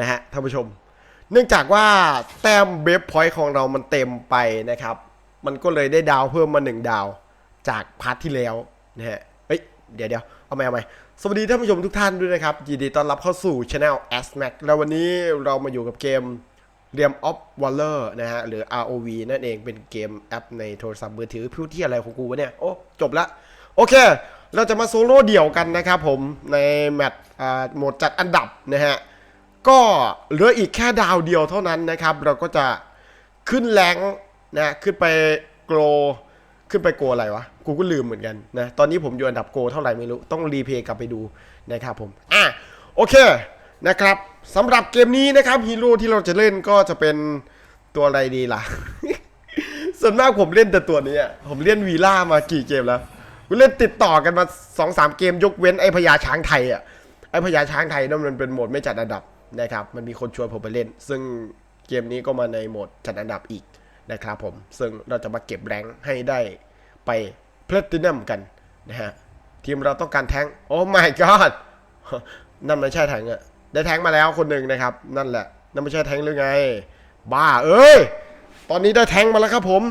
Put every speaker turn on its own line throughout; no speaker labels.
นะฮะท่านผู้ชม เนื่องจากว่าแต้มเบฟพอยต์ของเรามันเต็มไปนะครับ มันก็เลยได้ดาวเพิ่มมาหนึ่งดาว จากพาร์ทที่แล้วนะฮะเอ้ยเดี๋ยวเดี๋ยวเอาใหม่เอาใหม่สวัสดีท่านผู้ชมทุกท่านด้วยนะครับ ยินดีต้อนรับเข้าสู่ช anel s m a c แล้ววันนี้เรามาอยู่กับเกมเรียมออฟวอลเลอร์นะฮะหรือ ROV นั่นเองเป็นเกมแอปในโทรศัพท์มือถือพิวที่อะไรของกูวะเนี่ย โอ้จบละ โอเค เราจะมาโซโล่เดี่ยวกันนะครับผมในแมตช์โหมดจัดอันดับนะฮะ ก็เหลืออีกแค่ดาวเดียวเท่านั้นนะครับ เราก็จะขึ้นแรงนะขึ้นไปโกลขึ้นไปโกลอะไรวะ กูก็ลืมเหมือนกันนะ ตอนนี้ผมอยู่อันดับโกลเท่าไหร่ไม่รู้ ต้องรีเพย์กลับไปดูนะครับผม อะ โอเคนะครับสำหรับเกมนี้นะครับฮีโร่ที่เราจะเล่นก็จะเป็นตัวอะไรดีล่ะ ส่วนมากผมเล่นแต่ตัวนี้ผมเล่นวีล่ามากี่เกมแล้วกูเล่นติดต่อกันมาสองสามเกมยกเว้นไอพญาช้างไทยอะไอพญาช้างไทยนั่นมันเป็นโหมดไม่จัดอันดับ นะครับ มันมีคนชวนผมไปเล่น ซึ่งเกมนี้ก็มาในโหมดจัดอันดับอีกนะครับผม ซึ่งเราจะมาเก็บแรงให้ได้ไปเพลตินัมกันนะฮะ ทีมเราต้องการแทงโอ้ my god นั่นไม่ใช่แทงอะได้แทงมาแล้วคนหนึ่งนะครับ นั่นแหละ นั่นไม่ใช่แทงหรือไง บ้าเอ้ย ตอนนี้ได้แทงมาแล้วครับผม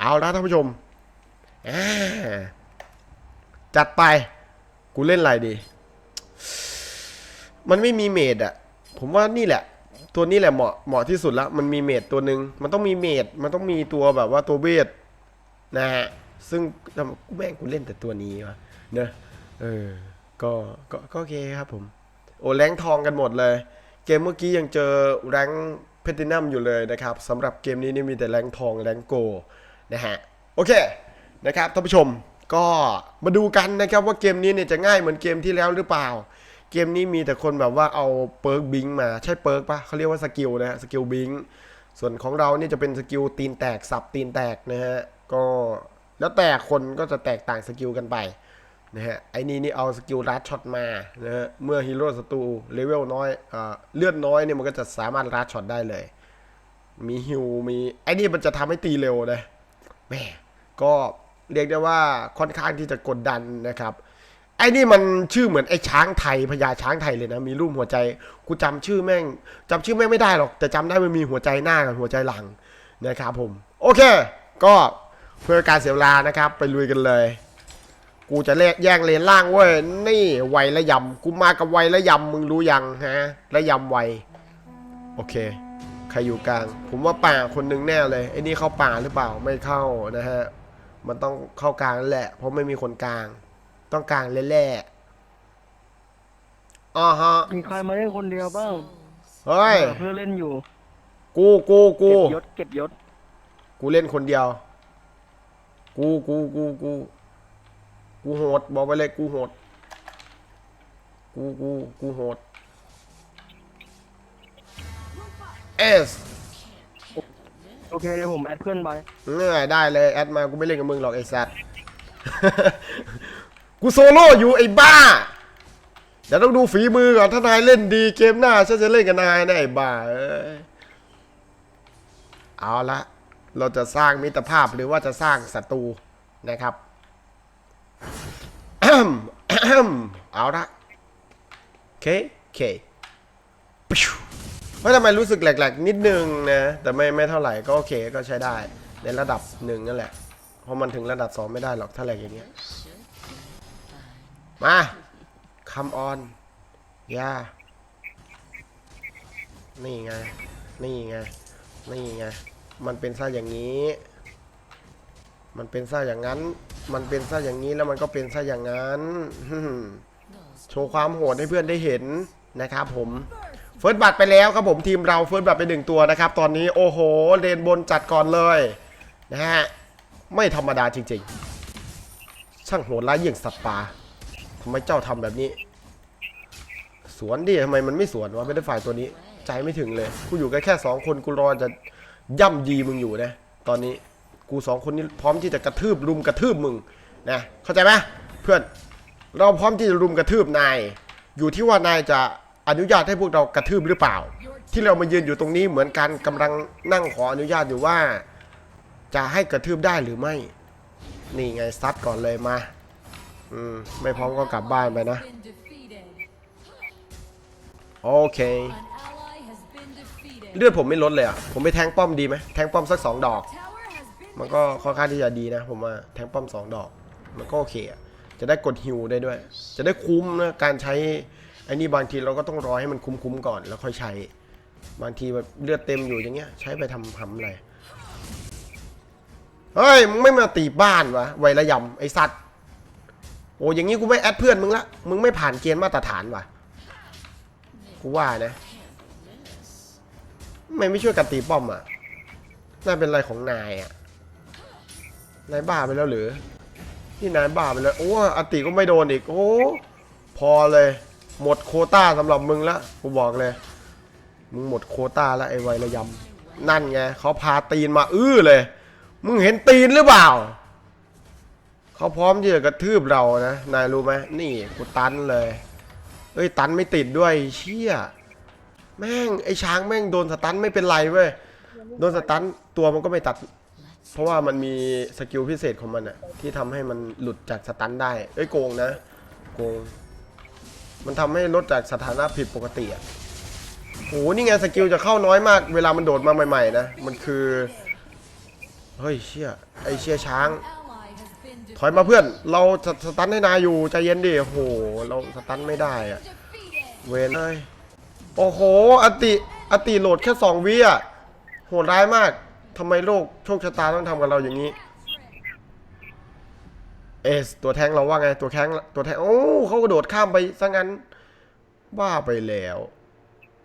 เอาละท่านผู้ชม จัดไป กูเล่นอะไรดี มันไม่มีเมดอะ ผมว่านี่แหละ ตัวนี้แหละเหมาะเหมาะที่สุดแล้วมันมีเมดตัวหนึ่งมันต้องมีเมดมันต้องมีตัวแบบว่าตัวเวทนะฮะซึ่งกูแม่งกูเล่นแต่ตัวนี้วะเนอะเออก็ก็ก็โอเคครับผม โอ้แรงทองกันหมดเลย เกมเมื่อกี้ยังเจอแรงเพตินัมอยู่เลยนะครับสำหรับเกมนี้นี่มีแต่แรงทองแรงโกนะฮะโอเคนะครับท่านผู้ชมก็มาดูกันนะครับว่าเกมนี้เนี่ยจะง่ายเหมือนเกมที่แล้วหรือเปล่า เกมนี้มีแต่คนแบบว่าเอาเปิร์กบิงมาใช่เปิร์กปะเขาเรียกว่าสกิลนะฮะสกิลบิงส่วนของเราเนี่ยจะเป็นสกิลตีนแตกสับตีนแตกนะฮะก็แล้วแต่คนก็จะแตกต่างสกิลกันไปนะฮะไอ้นี่นี่เอาสกิลรัดช็อตมานะฮะเมื่อฮีโร่ศัตรูเลเวลน้อยเอ่อเลือดน้อยเนี่ยมันก็จะสามารถรัดช็อตได้เลย มีฮิวมีไอ้นี่มันจะทำให้ตีเร็วนะแหม่ก็เรียกได้ว่าค่อนข้างที่จะกดดันนะครับ ไอ้นี่มันชื่อเหมือนไอ้ช้างไทยพญาช้างไทยเลยนะ มีรูปหัวใจ กูจำชื่อแม่งจำชื่อแม่งไม่ได้หรอก แต่จำได้มันมีหัวใจหน้ากับหัวใจหลังนะครับผม โอเค ก็เพื่อการเสียเวลานะครับ ไปลุยกันเลย กูจะแลกแย่งเลนล่างเว้ย นี่ไวและยำ กูมากับไวและยำมึงรู้ยังฮะและยำไว โอเค ใครอยู่กลาง ผมว่าป่าคนหนึ่งแน่เลย ไอ้นี่เข้าป่าหรือเปล่า ไม่เข้านะฮะ มันต้องเข้ากลางนั่นแหละ เพราะไม่มีคนกลาง ต้องกลางแร่ๆอ๋อฮะ
มีใครมาเล่นคนเดียวบ้าง
เฮ้ย
เพื่อเล่นอยู่
กูกูกู
เก็บยศเก็บยศ
กูเล่นคนเดียว กูกูกูกูกูโหดบอกไปเลยกูโหด กูกูกูโหดเอส
โอเคเดี๋ยวผมแอดเพื่อนไป
เงื่อยได้เลย แอดมากูไม่เล่นกับมึงหรอกไอ้สัตว์ กูโซโล่อยู่ไอ้บ้า เดี๋ยวต้องดูฝีมือก่อนถ้านายเล่นดีเกมหน้าฉันจะเล่นกับนายนะไอ้บ้าเอ้ยเอาละเราจะสร้างมิตรภาพหรือว่าจะสร้างศัตรูนะครับเอาละโอเคโอเคปิ้วเฮ้ยทำไมรู้สึกแหลกๆ นิดนึงนะ แต่ไม่ไม่เท่าไหร่ก็โอเคก็ใช้ได้ ในระดับหนึ่งนั่นแหละ เพราะมันถึงระดับสองไม่ได้หรอกถ้าแหลกอย่างเงี้ย มาคัมออนยานี่ไง นี่ไง นี่ไง มันเป็นซะอย่างนี้ มันเป็นซะอย่างนั้น มันเป็นซะอย่างนี้แล้วมันก็เป็นซะอย่างนั้น โชว์ความโหดให้เพื่อนได้เห็นนะครับผม เฟิร์สบัตไปแล้วครับผมทีมเราเฟิร์สบัตไปหนึ่งตัวนะครับ ตอนนี้โอ้โหเลนบนจัดก่อนเลยนะฮะ ไม่ธรรมดาจริงๆ ช่างโหดร้ายยี่งสัตว์ป่า ทำไมเจ้าทำแบบนี้ สวนดิทำไมมันไม่สวนวะไม่ได้ฝ่ายตัวนี้ ใจไม่ถึงเลย กูอยู่กันแค่สองคนกูรอจะย่ำยีมึงอยู่นะ ตอนนี้กูสองคนนี้พร้อมที่จะกระทืบรุมกระทืบมึงนะเข้าใจไหมเพื่อนเราพร้อมที่จะรุมกระทืบนาย อยู่ที่ว่านายจะอนุญาตให้พวกเรากระทืบหรือเปล่า ที่เรามายืนอยู่ตรงนี้เหมือนกันกำลังนั่งขออนุญาตอยู่ว่า จะให้กระทืบได้หรือไม่ นี่ไงซัดก่อนเลยมา อืม ไม่พร้อมก็กลับบ้านไปนะ โอเค เลือดผมไม่ลดเลยอะ ผมไปแทงป้อมดีไหมแทงป้อมสักสองดอก มันก็ค่อนข้างที่จะดีนะ ผมว่าแทงป้อมสองดอก มันก็โอเคอะจะได้กดฮิวได้ด้วย จะได้คุ้มนะการใช้ไอ้นี่บางทีเราก็ต้องรอให้มันคุ้มๆก่อนแล้วค่อยใช้ บางทีแบบเลือดเต็มอยู่อย่างเงี้ย ใช้ไปทำทำอะไรเฮ้ยมึงไม่มาตีบ้านวะไวระยำไอสัตว์ โอ้อย่างงี้กูไม่แอดเพื่อนมึงละ มึงไม่ผ่านเกณฑ์มาตรฐานว่ะ กูว่านะไม่ไม่ช่วยกันตีป้อมอะ น่าเป็นอะไรของนายอะ นายบ้าไปแล้วหรือนี่นายบ้าไปแล้ว โอ้อติก็ไม่โดนอีก โอ้ พอเลย หมดโคต้าสำหรับมึงละ กูบอกเลย มึงหมดโคต้าแล้วไอ้ไวระยำนั่นไงเขาพาตีนมาอื้อเลย มึงเห็นตีนหรือเปล่า เขาพร้อมที่จะกระทืบเรานะ นายรู้ไหมนี่กูตันเลย เอ้ยตันไม่ติดด้วยเชี่ยแม่งไอ้ช้างแม่งโดนสตันไม่เป็นไรเว้ยโดนสตันตัวมันก็ไม่ตัด เพราะว่ามันมีสกิลพิเศษของมันอะที่ทำให้มันหลุดจากสตันได้ เอ้ยโกงนะโกง มันทำให้ลดจากสถานะผิดปกติอะโหนี่ไงสกิลจะเข้าน้อยมาก เวลามันโดดมาใหม่ๆนะ มันคือ เฮ้ยเชี่ยไอเชี่ยช้าง ถอยมาเพื่อน เราสสตันให้นายอยู่ใจเย็นดิโอ้โห เราสตันไม่ได้อะเวนเลยโอ้โห อติ อติโหลดแค่สองวิอะโหดร้ายมากทำไมโลกโชคชะตาต้องทำกับเราอย่างนี้ เอส ตัวแทงเราว่าไง ตัวแทงตัวแทง โอ้เขากระโดดข้ามไปซะงั้นว่าไปแล้ว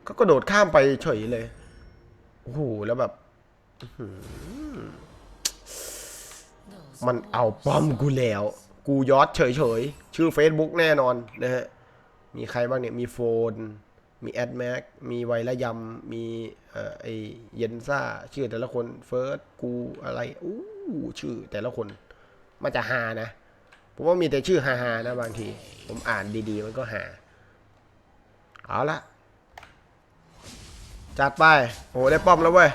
เขากระโดดข้ามไปเฉยเลย โอ้โห แล้วแบบ มันเอาป้อมกูแล้ว กูยอดเฉยๆ ชื่อ Facebook แน่นอนนะฮะ มีใครบ้างเนี่ย มีโฟน มีแอดแม็กมีไวระยำ มีเอ่อไอเยนซ่า ชื่อแต่ละคนเฟิร์สกูอะไร อู้ชื่อแต่ละคน มันจะฮานะ ผมว่ามีแต่ชื่อฮาๆนะบางที ผมอ่านดีๆ มันก็ฮาเอาละจัดไป โอ้ได้ป้อมแล้วเว้ย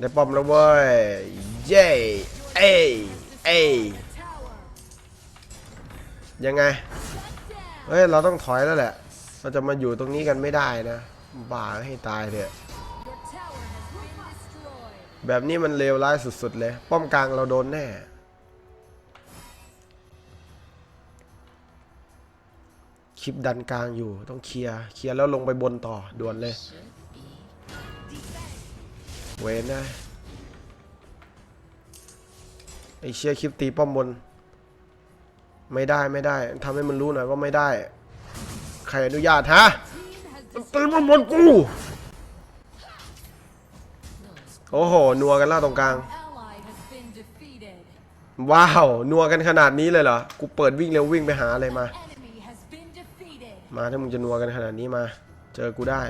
ได้ป้อมแล้วเว้ย เย้ เอ้ยเอ้ยยังไง เฮ้ย เราต้องถอยแล้วแหละ เราจะมาอยู่ตรงนี้กันไม่ได้นะ บ้าให้ตายเถอะ แบบนี้มันเลวร้ายสุดๆเลย ป้อมกลางเราโดนแน่ คลิปดันกลางอยู่ ต้องเคลียร์ เคลียร์แล้วลงไปบนต่อ ด่วนเลย เวนได้ เชียคลิปตีป้อมบน ไม่ได้ไม่ได้ทำให้มันรู้หน่อยว่าไม่ได้ ใครอนุญาตฮะตีป้อมบนกู โอ้โห นัวกันล้วตรงกลาง ว้าว นัวกันขนาดนี้เลยเหรอ กูเปิดวิ่งเร็ววิ่งไปหาอะไรมา มาถ้ามึงจะนัวกันขนาดนี้มา เจอกูได้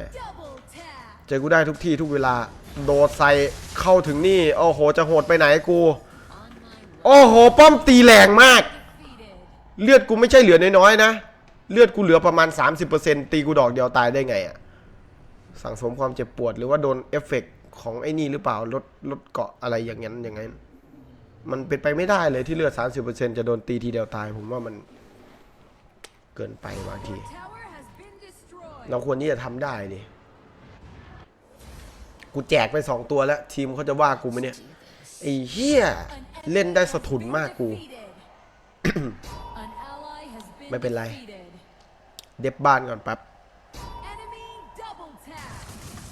เจอกูได้ทุกที่ทุกเวลา โดดใส่เข้าถึงนี่ โอ้โห จะโหดไปไหนกู โอ้โห ป้อมตีแรงมาก เลือดกูไม่ใช่เหลือน้อยๆนะ เลือดกูเหลือประมาณ 30%ตีกูดอกเดียวตายได้ไงอะสั่งสมความเจ็บปวดหรือว่าโดนเอฟเฟกต์ของไอ้นี่หรือเปล่าลดลดเกาะอะไรอย่างนั้นอย่างนั้น มันเป็นไปไม่ได้เลยที่เลือด 30%จะโดนตีทีเดียวตาย ผมว่ามันเกินไปบางที เราควรที่จะทำได้ดิกูแจกไปสองตัวแล้ว ทีมเขาจะว่ากูไหมเนี่ยไอ้เหี้ย เล่นได้สะทุนมากกู ไม่เป็นไร เด็บบ้านก่อนแป๊บ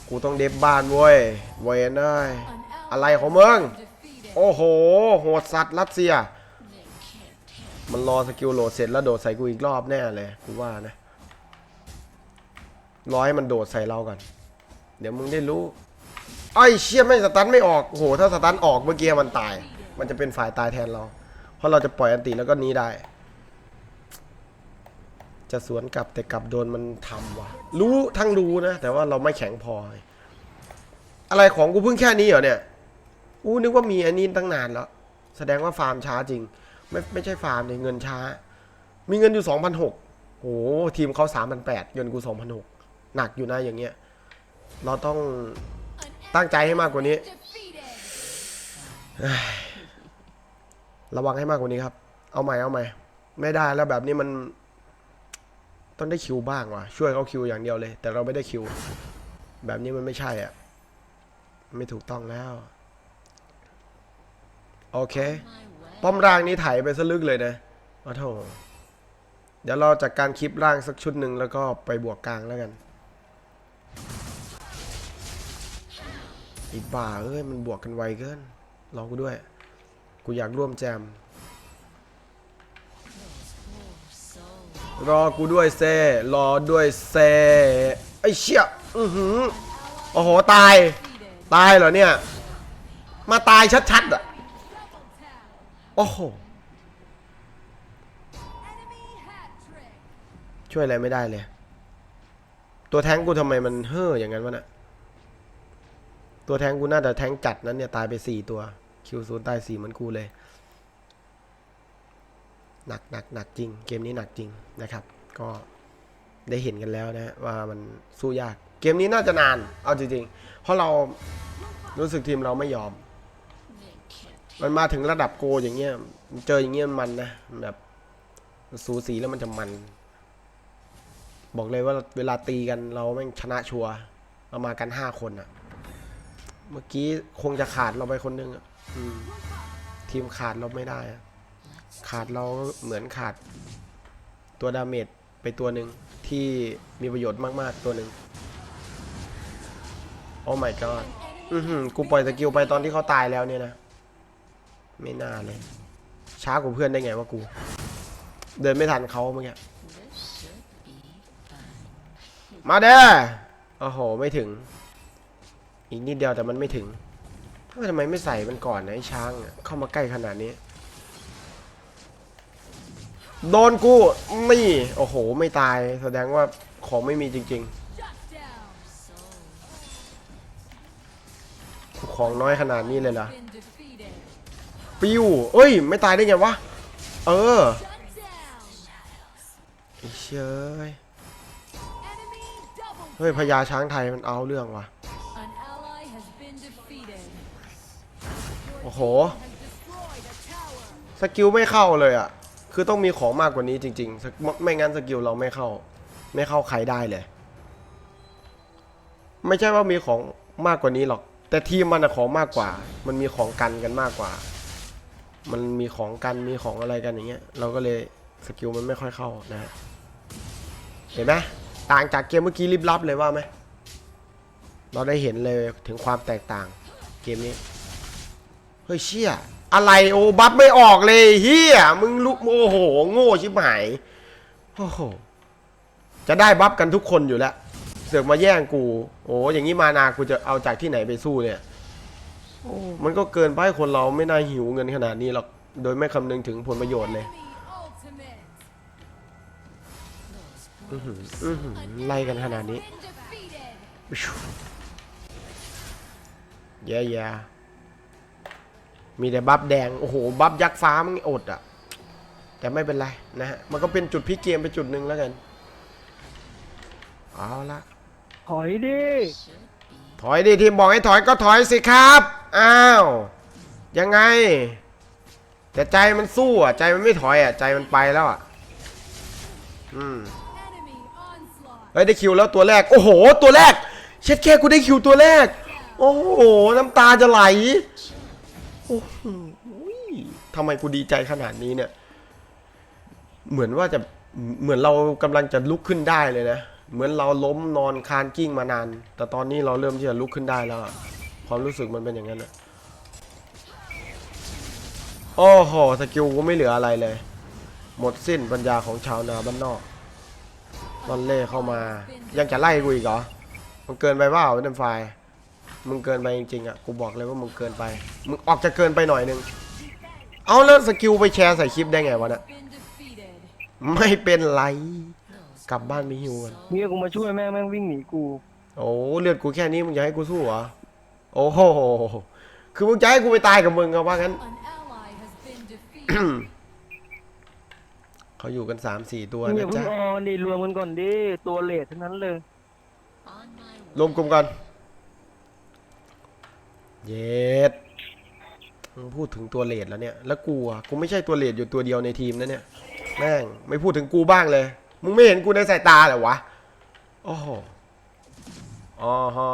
กูต้องเด็บบ้านเว้ยเวนเอ้ยอะไรของมึง โอ้โห โหดสัตว์รัสเซีย มันรอสกิลโหลดเสร็จแล้วโดดใส่กูอีกรอบแน่เลยกูว่านะรอให้มันโดดใส่เราก่อน เดี๋ยวมึงได้รู้ไอ้เชี่ยไม่งสตันไม่ออกโอ้โห ถ้าสตันออกเมื่อกี้มันตาย มันจะเป็นฝ่ายตายแทนเรา เพราะเราจะปล่อยอันติแล้วก็หนี้ได้ จะสวนกลับแต่กลับโดนมันทำว่ะ รู้ทั้งรู้นะ แต่ว่าเราไม่แข็งพอ อะไรของกูเพิ่งแค่นี้เหรอเนี่ย อู้นึกว่ามีอันนี้ตั้งนานแล้ว แสดงว่าฟาร์มช้าจริง ไม่ไม่ใช่ฟาร์มเลยเงินช้า มีเงินอยู่สองพันหกโอ้ทีมเขาสามพันแปดเงินกูสองพันหกหนักอยู่นะอย่างเงี้ย เราต้องตั้งใจให้มากกว่านี้ ระวังให้มากกว่านี้ครับ เอาใหม่เอาใหม่ ไม่ได้แล้วแบบนี้มัน ต้องได้คิวบ้างว่ะ ช่วยเขาคิวอย่างเดียวเลย แต่เราไม่ได้คิว แบบนี้มันไม่ใช่อะ ไม่ถูกต้องแล้ว โอเค ป้อมร่างนี้ไถไปซะลึกเลยนะโอ้โถเดี๋ยวเราจัดการคลิปร่างสักชุดหนึ่งแล้วก็ไปบวกกลางแล้วกันอีบ้าเอ้ยมันบวกกันไวเกินรอกูด้วย กูอยากร่วมแจม รอกูด้วยเซ รอด้วยเซ ไอ้เชี่ยอือหือโอ้โห ตาย ตายเหรอเนี่ย มาตายชัดๆอะ โอ้โห ช่วยอะไรไม่ได้เลย ตัวแทงกูทำไมมันเฮ่ออย่างนั้นวะน่ะ ตัวแทงกูน่าจะแทงจัดนั้นเนี่ย ตายไปสี่ตัว คิวศูนย์ตายสี่เหมือนกูเลย หนักหนักหนักจริง เกมนี้หนักจริงนะครับ ก็ได้เห็นกันแล้วนะว่ามันสู้ยาก เกมนี้น่าจะนาน เอาจริงๆ เพราะเรารู้สึกทีมเราไม่ยอม มันมาถึงระดับโกอย่างเงี้ย เจออย่างเงี้ยมันนะแบบสูสีแล้วมันจะมัน บอกเลยว่าเวลาตีกันเราแม่งชนะชัวร์เรามากันห้าคนอะเมื่อกี้คงจะขาดเราไปคนนึงอะ ทีมขาดเราไม่ได้อะขาดเราก็เหมือนขาด ตัวดาเมจไปตัวหนึ่งที่มีประโยชน์มาก ๆ ตัวหนึ่งโอ้ my god อือหือกูปล่อยสกิลไปตอนที่เขาตายแล้วเนี่ยนะ ไม่น่าเลย ช้ากว่าเพื่อนได้ไงวะกู เดินไม่ทันเขาเมื่อกี้มาเด้อโอ้โห ไม่ถึง อีกนิดเดียวแต่มันไม่ถึงเฮ้ย ทำไมไม่ใส่มันก่อนนะไอ้ช้างเข้ามาใกล้ขนาดนี้ โดนกูนี่โอ้โห ไม่ตายแสดงว่าของไม่มีจริงๆ ของน้อยขนาดนี้เลยเหรอปิ้วเอ้ย ไม่ตายได้ไงวะ เออไอ้เชยเฮ้ยพญาช้างไทยมันเอาเรื่องว่ะ โห สกิลไม่เข้าเลยอะ คือต้องมีของมากกว่านี้จริงๆสกไม่งั้นสกิลเราไม่เข้า ไม่เข้าใครได้เลย ไม่ใช่ว่ามีของมากกว่านี้หรอก แต่ทีมมันอะของมากกว่า มันมีของกันกันมากกว่า มันมีของกันมีของอะไรกันอย่างเงี้ย เราก็เลยสกิลมันไม่ค่อยเข้านะฮะเห็นไหมต่างจากเกมเมื่อกี้ลิบลับเลยว่าไหม เราได้เห็นเลยถึงความแตกต่างเกมนี้ เฮ้ยเชี่ยอะไรโอ้บัฟไม่ออกเลยเฮียมึงลุกโอ้โห โง่ชิบหายโอ้โหจะได้บัฟกันทุกคนอยู่แล้ว เสือกมาแย่งกู โอ้อย่างนี้มานากูจะเอาจากที่ไหนไปสู้เนี่ยโอ้มันก็เกินไปคนเราไม่น่าหิวเงินขนาดนี้หรอกโดยไม่คำนึงถึงผลประโยชน์เลยอื้อหืออื้อหือไล่กันขนาดนี้แย่แย่ มีแต่บัฟแดง โอ้โห บัฟยักษ์ฟ้ามึงอดอะ แต่ไม่เป็นไรนะฮะ มันก็เป็นจุดพลิกเกมไปจุดหนึ่งแล้วกัน เอาละ
ถอยดิ
ถอยดิทีมบอกให้ถอยก็ถอยสิครับ อ้าว ยังไง แต่ใจมันสู้อะ ใจมันไม่ถอยอะ ใจมันไปแล้วอะ อืมเฮ้ยได้คิวแล้วตัวแรก โอ้โห ตัวแรก เช็ดแค่กูได้คิวตัวแรก โอ้โห น้ำตาจะไหล โอ้โหทำไมกูดีใจขนาดนี้เนี่ย เหมือนว่าจะเหมือนเรากำลังจะลุกขึ้นได้เลยนะ เหมือนเราล้มนอนคานกิ้งมานาน แต่ตอนนี้เราเริ่มที่จะลุกขึ้นได้แล้ว ความรู้สึกมันเป็นอย่างนั้นอะโอ้โหสกิลกูไม่เหลืออะไรเลย หมดสิ้นปัญญาของชาวนาบ้านนอกลอนเล่เข้ามา ยังจะไล่กูอีกเหรอ มันเกินไปเปล่าเดนไฟล์ มึงเกินไปจริงๆอะกูบอกเลยว่ามึงเกินไป มึงออกจะเกินไปหน่อยนึง เอาแล้วสกิลไปแชร์ใส่คลิปได้ไงวะเนี่ยไม่เป็นไร กลับบ้านมีฮิวกัน
เมียกูมาช่วยแม่งแม่งวิ่งหนีกู
โอ้เลือดกูแค่นี้มึงจะให้กูสู้เหรอโอ้โหคือมึงจะให้กูไปตายกับมึงเอาว่างั้นเขาอยู่กันสามสี่ตัว
มึงอย่า
นะ
เพิ่
จ๊ะ
งออนดิรวมกันก่อนดิตัวเลททั้งนั้นเลย
รวมกลุ่มกัน เย็ดมึงพูดถึงตัวเลดแล้วเนี่ย แล้วกูอะกูไม่ใช่ตัวเลดอยู่ตัวเดียวในทีมนะเนี่ย แม่งไม่พูดถึงกูบ้างเลย มึงไม่เห็นกูในสายตาเหรอวะ โอ้โหอ๋อฮะ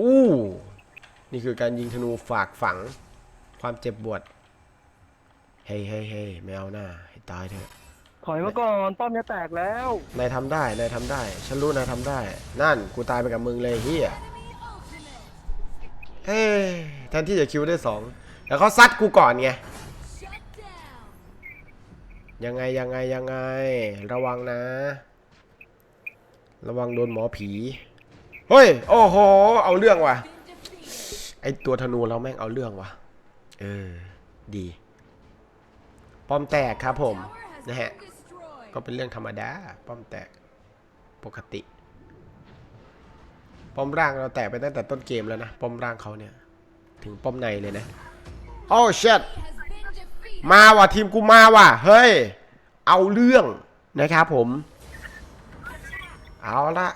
อู้ นี่คือการยิงธนูฝากฝัง ความเจ็บปวด เฮ้ยเฮ้ยเฮ้ยไม่เอาหน้า ให้ตายเถอะ
ถอยมาก่อนป้อมจะแตกแล้ว
นายทำได้นายทำได้ ฉันรู้นายทำได้ นั่นกูตายไปกับมึงเลยเฮียเฮ้ยแทนที่จะคิวได้สองแล้วเขาซัดกูก่อนไง ยังไงยังไงยังไง ระวังนะ ระวังโดนหมอผี เฮ้ย โอ้โห เอาเรื่องว่ะ ไอตัวธนูเราแม่งเอาเรื่องว่ะ เออ ดี ป้อมแตกครับผม นะฮะ ก็เป็นเรื่องธรรมดา ป้อมแตกปกติ ป้อมร่างเราแตกไปตั้งแต่ต้นเกมแล้วนะ ป้อมร่างเขาเนี่ย ถึงป้อมในเลยนะ โอ้เชิดมาว่ะทีมกูมาว่ะ เฮ้ย เอาเรื่องนะครับผม เอาละ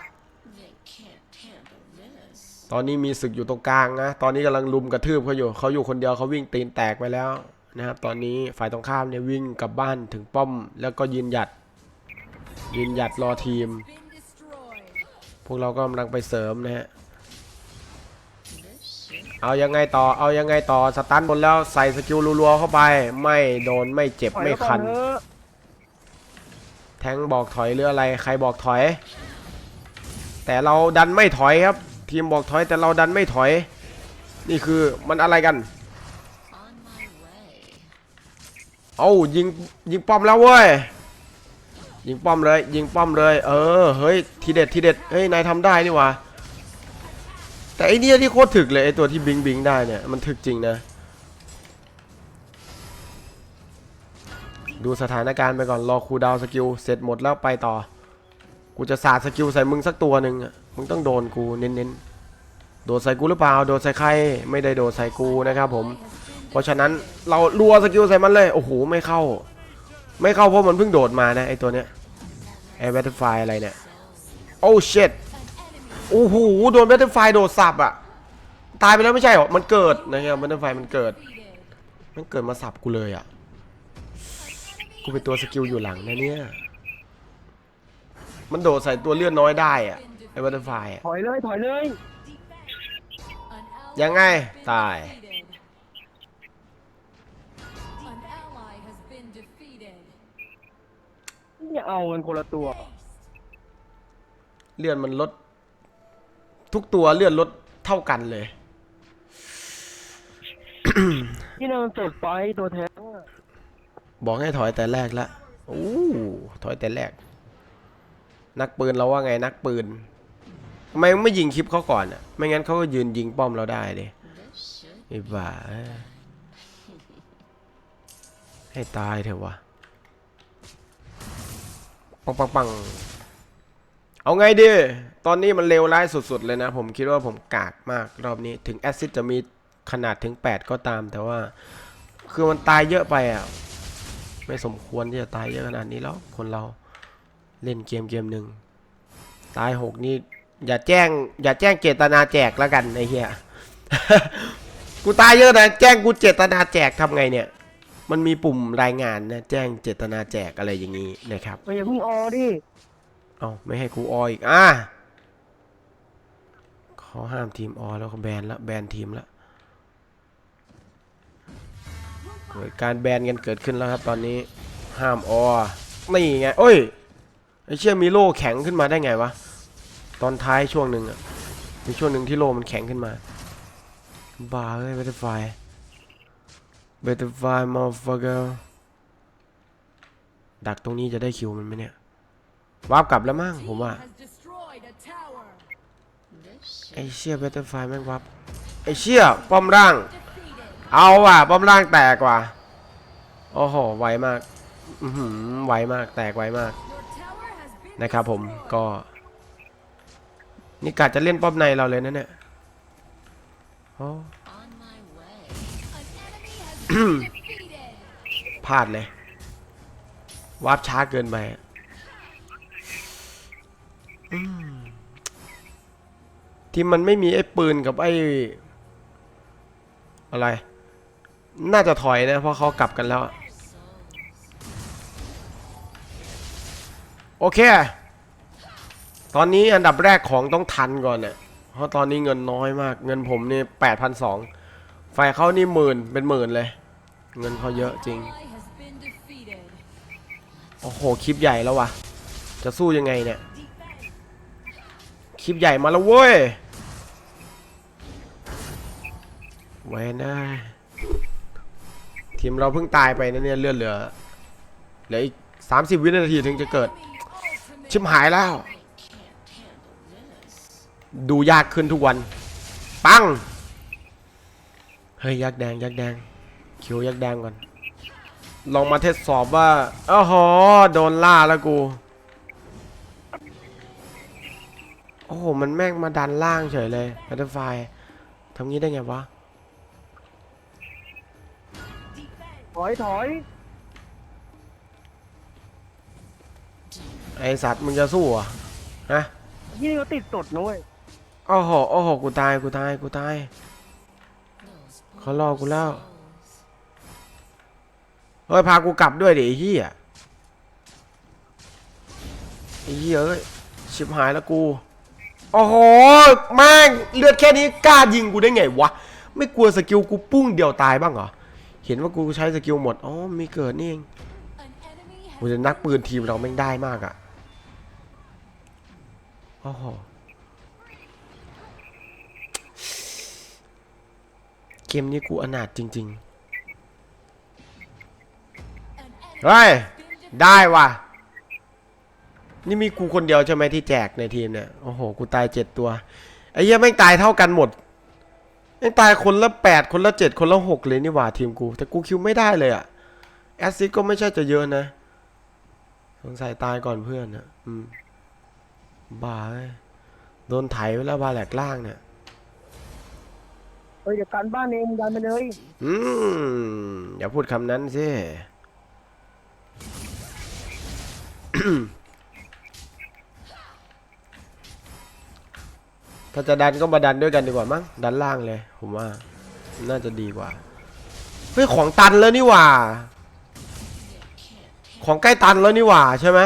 ตอนนี้มีศึกอยู่ตรงกลางนะ ตอนนี้กำลังลุมกระทืบเขาอยู่ เขาอยู่คนเดียวเขาวิ่งตีนแตกไปแล้วนะครับ ตอนนี้ฝ่ายตรงข้ามเนี่ยวิ่งกลับบ้านถึงป้อมแล้วก็ยืนหยัด ยืนหยัดรอทีม พวกเราก็กำลังไปเสริมนะฮะ เอายังไงต่อ เอายังไงต่อ สตันบนแล้วใส่สกิลรัวๆเข้าไป ไม่โดนไม่เจ็บ
ถอย
ไม่
มาก่อ
คั
น
น
เถอะ
แทงบอกถอยหรืออะไร ใครบอกถอย แต่เราดันไม่ถอยครับ ทีมบอกถอยแต่เราดันไม่ถอย นี่คือมันอะไรกัน เอายิงยิงป้อมแล้วเว้ย ยิงป้อมเลย ยิงป้อมเลย เออ เฮ้ย ทีเด็ด ทีเด็ด เฮ้ย นายทำได้นี่ว่าแต่ไอเนี่ยที่โคตรถึกเลยไอตัวที่บิงบิงได้เนี่ย มันถึกจริงนะ ดูสถานการณ์ไปก่อน รอครูดาวสกิล เสร็จหมดแล้วไปต่อ กูจะสาดสกิลใส่มึงสักตัวหนึ่งมึงต้องโดนกูเน้นๆ โดดใส่กูหรือเปล่า โดดใส่ใคร ไม่ได้โดดใส่กูนะครับผม เพราะฉะนั้นเรารัวสกิลใส่มันเลย โอ้โห ไม่เข้า ไม่เข้าเพราะมันเพิ่งโดดมานะไอตัวเนี้ยไอแบทเทิลไฟอะไรเนี่ย โอ้เช็ดโอ้โหโดนแบทเทิลไฟโดดสับอะตายไปแล้วไม่ใช่หรอ มันเกิดนะครับแบทเทิลไฟมันเกิด มันเกิดมาสับกูเลยอะกูเป็นตัวสกิลอยู่หลังนะเนี่ย มันโดดใส่ตัวเลือดน้อยได้อะไอแบทเทิลไฟอะ
ถอยเลยถอยเลย
ยังไง ตาย
อย่าเอากันคนละตัว
เลือดมันลด ทุกตัวเลือดลดเท่ากันเลย
ที่นั่นมันเสร็จไปตัวแท้งอะ
บอกให้ถอยแต่แรกละโอ้ถอยแต่แรก นักปืนเราว่าไงนักปืนทำไมไม่ยิงคลิปเขาก่อนอะ ไม่งั้นเขาก็ยืนยิงป้อมเราได้เลยไอ้บ้าเอ้ยให้ตายเถอะวะ ปังปังปังเอาไงดี ตอนนี้มันเลวร้ายสุดๆเลยนะ ผมคิดว่าผมกากมากรอบนี้ ถึงแอซิดจะมีขนาดถึง 8 ก็ตาม แต่ว่า คือมันตายเยอะไปอะ ไม่สมควรที่จะตายเยอะขนาดนี้แล้ว คนเราเล่นเกมเกมหนึ่งตายหกนี่ อย่าแจ้ง อย่าแจ้งเจตนาแจกแล้วกันไอ้เหี้ย กูตายเยอะนะ แจ้งกูเจตนาแจกทำไงเนี่ย มันมีปุ่มรายงานนะแจ้งเจตนาแจกอะไรอย่างนี้นะครับ
เฮ้ยอย่าเพิ่งออดิ
เอาไม่ให้กูอออีกอะเขาห้ามทีมออแล้วเขาแบนแล้วแบนทีมแล้วเกิดการแบนกันเกิดขึ้นแล้วครับตอนนี้ห้ามออนี่ไงโอ้ยไอเชี่ยมีโล่แข็งขึ้นมาได้ไงวะตอนท้ายช่วงหนึ่งอะมีช่วงหนึ่งที่โล่มันแข็งขึ้นมาบ้าเอ้ยเบตไฟ เบตไฟมาฟกเกอร์ดักตรงนี้จะได้คิวมันไหมเนี่ยวาร์ปกลับแล้วมั้งผมว่าไอเชี่ยเบตเตอร์ไฟแม่งวับไอเชี่ยป้อมร่าง เอาว่ะ ป้อมร่างแตกว่ะโอ้โหไวมากอือหือไวมากแตกไวมาก นะครับผมก็ นี่กะจะเล่นป้อมในเราเลยนะเนี่ยโอ้ พลาดเลย วาร์ปช้าเกินไปที่มันไม่มีไอ้ปืนกับไอ้ อะไร น่าจะถอยนะ เพราะเขากลับกันแล้ว โอเค ตอนนี้อันดับแรกของต้องทันก่อนเนี่ยเพราะตอนนี้เงินน้อยมาก เงินผมนี่แปดพันสอง ไฟเขานี่หมื่นเป็นหมื่นเลย เงินเขาเยอะจริง โอ้โหคลิปใหญ่แล้ววะจะสู้ยังไงเนี่ยคลิปใหญ่มาแล้วเว้ยเว้ยนะทีมเราเพิ่งตายไปนะเนี่ยเลือดเหลือเหลืออีกสามสิบวินาทีถึงจะเกิด ชิมหายแล้ว ดูยากขึ้นทุกวัน ปัง เฮ้ยยักษ์แดงยักษ์แดงคิวยักษ์แดงก่อน ลองมาทดสอบว่าโอ้โหโดนล่าแล้วกู โอ้โห มันแม่งมาดันล่างเฉยเลยแบตเตอร์ไฟทำงี้ได้ไงวะ
ถอยถอย
ไอสัตว์มึงจะสู้เหรอะฮะ
ยี่นี่เขาติดสดนะเว้ย
โอ้โห โอ้โห กูตาย กูตาย กูตาย เขารอกูแล้ว เฮ้ย พากูกลับด้วยดิไอ้เหี้ยไอ้เหี้ยเอ้ยชิบหายแล้วกู โอ้โหแม่งเลือดแค่นี้กล้ายิงกูได้ไงวะ ไม่กลัวสกิลกูปุ้งเดียวตายบ้างเหรอ เห็นว่ากูใช้สกิลหมด อ๋อ มีเกิดนี่เองกูจะนักปืนทีมเราแม่งได้มากอะโอ้โห เกมนี้กูอนาถจริง ๆ เฮ้ย ได้ว่ะ นี่มีกูคนเดียวใช่ไหมที่แจกในทีมเนี่ย โอ้โห กูตายเจ็ดตัว ไอ้เหี้ยแม่งตายเท่ากันหมดแม่งตายคนละแปดคนละเจ็ดคนละหกเลยนี่หว่าทีมกู แต่กูคิวไม่ได้เลยอะแอสซิสก็ไม่ใช่จะเยอะนะ สงสัยตายก่อนเพื่อนนะอืมบ้าเอ้ยโดนไถไปแล้วบาแหลกล่างเนี่ย
เฮ้ยเดี๋ยวการบ้านเองดันไปเลย
อืมอย่าพูดคำนั้นสิ ถ้าจะดันก็มาดันด้วยกันดีกว่ามั้งดันล่างเลย ผมว่า น่าจะดีกว่า เฮ้ย ของตันแล้วนี่หว่า ของใกล้ตันแล้วนี่หว่าใช่ไหม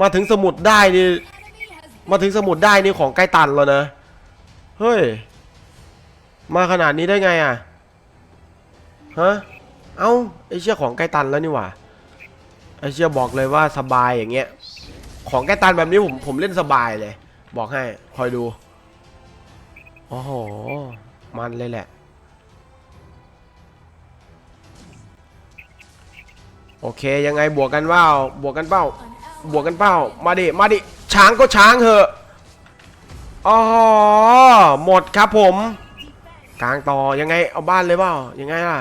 มาถึงสมุดได้นี่มาถึงสมุดได้นี่ของใกล้ตันแล้วนะ เฮ้ย มาขนาดนี้ได้ไงอะ ฮะ เอ้า ไอเชี่ยของใกล้ตันแล้วนี่หว่า ไอเชี่ยบอกเลยว่าสบายอย่างเงี้ย ของใกล้ตันแบบนี้ผมผมเล่นสบายเลย บอกให้ คอยดู โอ้โห มันเลยแหละ โอเค ยังไงบวกกันเปล่า บวกกันเปล่า บวกกันเปล่า มาดิ มาดิ ช้างก็ช้างเหอะอ๋อหมดครับผม กลางต่อยังไงเอาบ้านเลยเปล่ายังไงล่ะ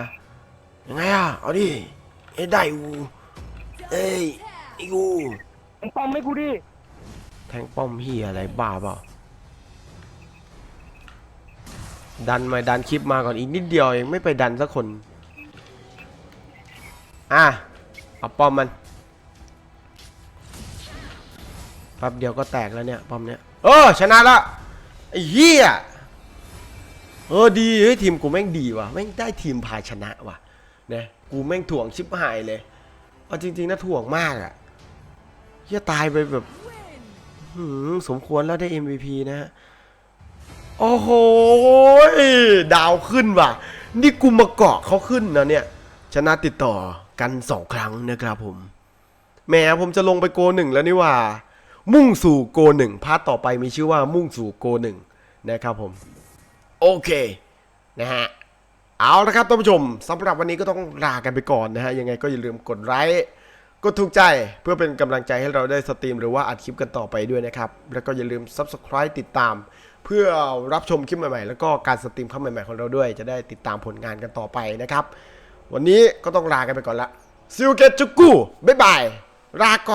ยังไงอะเอาดิเอ้ยได้อูเอ้ยไอ้กู
มึงปอมให้กูดิ
แทงป้อมพี่อะไรบ้าเปล่าดันมาดันคลิปมาก่อนอีกนิดเดียวเองไม่ไปดันสักคนอะเอาป้อมมันแป๊บเดียวก็แตกแล้วเนี่ยป้อมเนี้ยเออชนะละไอ้เหี้ย เออดีเฮ้ยทีมกูแม่งดีว่ะแม่งได้ทีมพาชนะว่ะนะกูแม่งถ่วงชิบหายเลยเอาจริง ๆนะถ่วงมากอะ่ะเหี้ยตายไปแบบหืมสมควรแล้วได้ MVP นะฮะโอ้โหดาวขึ้นว่ะ นี่กูมาเกาะเขาขึ้นนะเนี่ย ชนะติดต่อกันสองครั้งนะครับผมแหมผมจะลงไปโกหนึ่งแล้วนี่ว่า มุ่งสู่โกหนึ่งพาร์ทต่อไปมีชื่อว่ามุ่งสู่โกหนึ่งนะครับผม โอเคนะฮะเอาละครับท่านผู้ชมสำหรับวันนี้ก็ต้องลากันไปก่อนนะฮะยังไงก็อย่าลืมกดไลค์กดถูกใจเพื่อเป็นกำลังใจให้เราได้สตรีมหรือว่าอัดคลิปกันต่อไปด้วยนะครับ แล้วก็อย่าลืม Subscribe ติดตาม เพื่อรับชมคลิปใหม่ๆ แล้วก็การสตรีมครั้งใหม่ๆของเราด้วย จะได้ติดตามผลงานกันต่อไปนะครับ วันนี้ก็ต้องลากันไปก่อนละซิลเกตจุกูบ๊ายบายลาก่อน